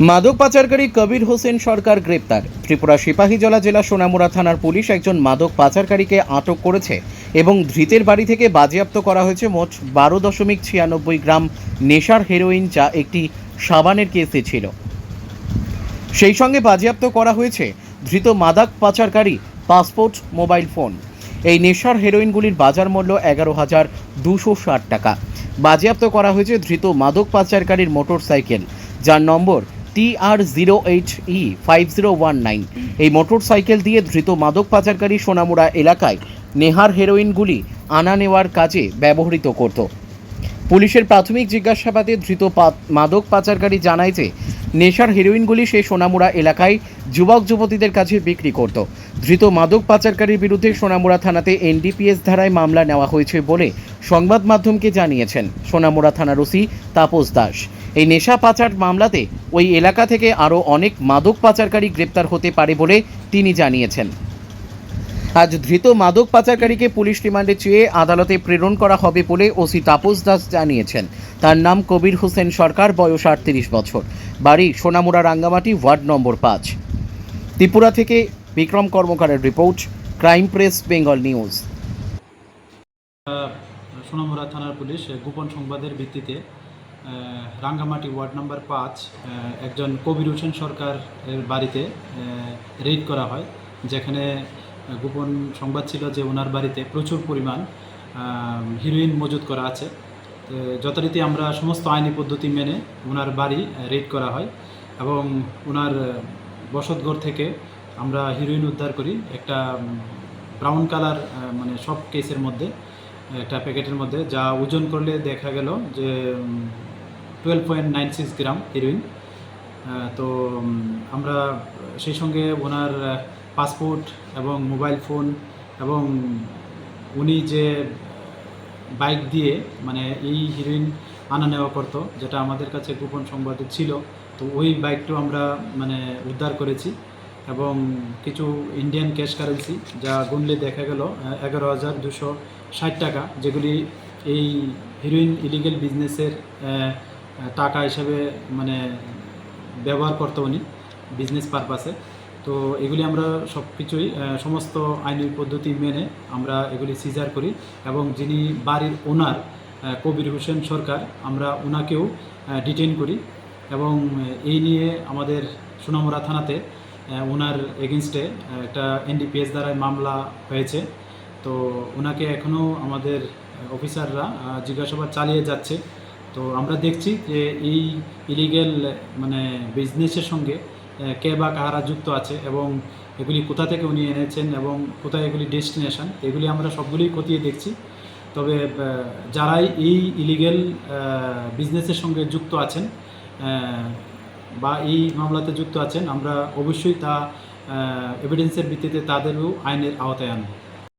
মাদক পাচারকারী কবির হোসেন সরকার গ্রেপ্তার। ত্রিপুরা সিপাহীজলা জেলা সোনামুড়া থানার পুলিশ একজন মাদক পাচারকারীকে আটক করেছে এবং ধৃতের বাড়ি থেকে বাজেয়াপ্ত করা হয়েছে মোট বারো দশমিক ছিয়ানব্বই গ্রাম নেশার হেরোইন যা একটি সাবানের কেসে ছিল। সেই সঙ্গে বাজেয়াপ্ত করা হয়েছে ধৃত মাদক পাচারকারী পাসপোর্ট, মোবাইল ফোন। এই নেশার হেরোইনগুলির বাজার মূল্য এগারো হাজার দুশো ষাট টাকা। বাজেয়াপ্ত করা হয়েছে ধৃত মাদক পাচারকারীর মোটর সাইকেল যার number T R zero eight E five zero one nine এই মোটর সাইকেল দিয়ে ধৃত মাদক পাচারকারী সোনামুড়া এলাকায় নেহার হেরোইনগুলি আনা নেওয়ার কাজে ব্যবহৃত করত। পুলিশের প্রাথমিক জিজ্ঞাসাবাদে ধৃত মাদক পাচারকারী জানায় যে, নেশার হেরোইনগুলি সে সোনামুড়া এলাকায় যুবক যুবতীদের কাছে বিক্রি করত। ধৃত মাদক পাচারকারীর বিরুদ্ধে সোনামুড়া থানাতে এনডিপিএস ধারায় মামলা নেওয়া হয়েছে বলে সংবাদ মাধ্যমকে জানিয়েছেন। সোনামুড়া থানার ওসি তাপস দাস। এই নেশা পাচার মামলাতে ওই এলাকা থেকে আরও অনেক মাদক পাচারকারী গ্রেপ্তার হতে পারে বলে তিনি জানিয়েছেন। আজ ধৃত মাদক পাচারকারীকে পুলিশ রিমান্ডে চেয়ে আদালতে প্রেরণ করা হবে বলে ওসি তাপস দাস জানিয়েছেন। তার নাম কবির হোসেন সরকার, বয়স আটত্রিশ বছর। বাড়ি সোনামুড়া রাঙ্গামাটি, ওয়ার্ড নম্বর পাঁচ। ত্রিপুরা থেকে Bikram কর্মকারের report, crime press, Bengal news. Sonamura থানার পুলিশ গোপন সংবাদের ভিত্তিতে রাঙ্গামাটি ওয়ার্ড নাম্বার পাঁচ একজন কবির হোসেন সরকারের বাড়িতে রেড করা হয়, যেখানে গোপন সংবাদ ছিল যে ওনার বাড়িতে প্রচুর পরিমাণ হিরোইন মজুত করা আছে। যথারীতি আমরা সমস্ত আইনি পদ্ধতি মেনে ওনার বাড়ি রেড করা হয় এবং ওনার বসতঘর থেকে আমরা হিরোইন উদ্ধার করি। একটা ব্রাউন কালার মানে সব কেসের মধ্যে, একটা প্যাকেটের মধ্যে, যা ওজন করলে দেখা গেল যে twelve point nine six gram heroin তো আমরা সেই সঙ্গে ওনার পাসপোর্ট এবং মোবাইল ফোন এবং উনি যে বাইক দিয়ে মানে এই হিরোইন আনা নেওয়া করতো, যেটা আমাদের কাছে গোপন সংবাদে ছিল, তো ওই বাইকটাও আমরা মানে উদ্ধার করেছি এবং কিছু ইন্ডিয়ান ক্যাশ কারেন্সি যা গুনলে দেখা গেল এগারো হাজার দুশো ষাট টাকা, যেগুলি এই হিরোইন ইলিগেল বিজনেসের টাকা হিসেবে মানে ব্যবহার করতো উনি বিজনেস পারপাসে তো এগুলি আমরা সব কিছুই সমস্ত আইনি পদ্ধতি মেনে আমরা এগুলি সিজার করি এবং যিনি বাড়ির ওনার কবির হোসেন সরকার, আমরা ওনাকেও ডিটেইন করি এবং এই নিয়ে আমাদের সোনামুড়া থানাতে ওনার এগেনস্টে একটা এনডিপিএস দ্বারায় মামলা হয়েছে। তো ওনাকে এখনও আমাদের অফিসাররা জিজ্ঞাসাবাদ চালিয়ে যাচ্ছে। তো আমরা দেখছি যে এই ইলিগেল মানে বিজনেসের সঙ্গে কে বা কারা যুক্ত আছে এবং এগুলি কোথা থেকে উনি এনেছেন এবং কোথায় এগুলি ডেস্টিনেশন এগুলি আমরা সবগুলোই খতিয়ে দেখছি। তবে যারাই এই ইলিগেল বিজনেসের সঙ্গে যুক্ত আছেন বা এই মামলাতে যুক্ত আছেন, আমরা অবশ্যই তা এভিডেন্সের ভিত্তিতে তাদেরও আইনের আওতায় আনব।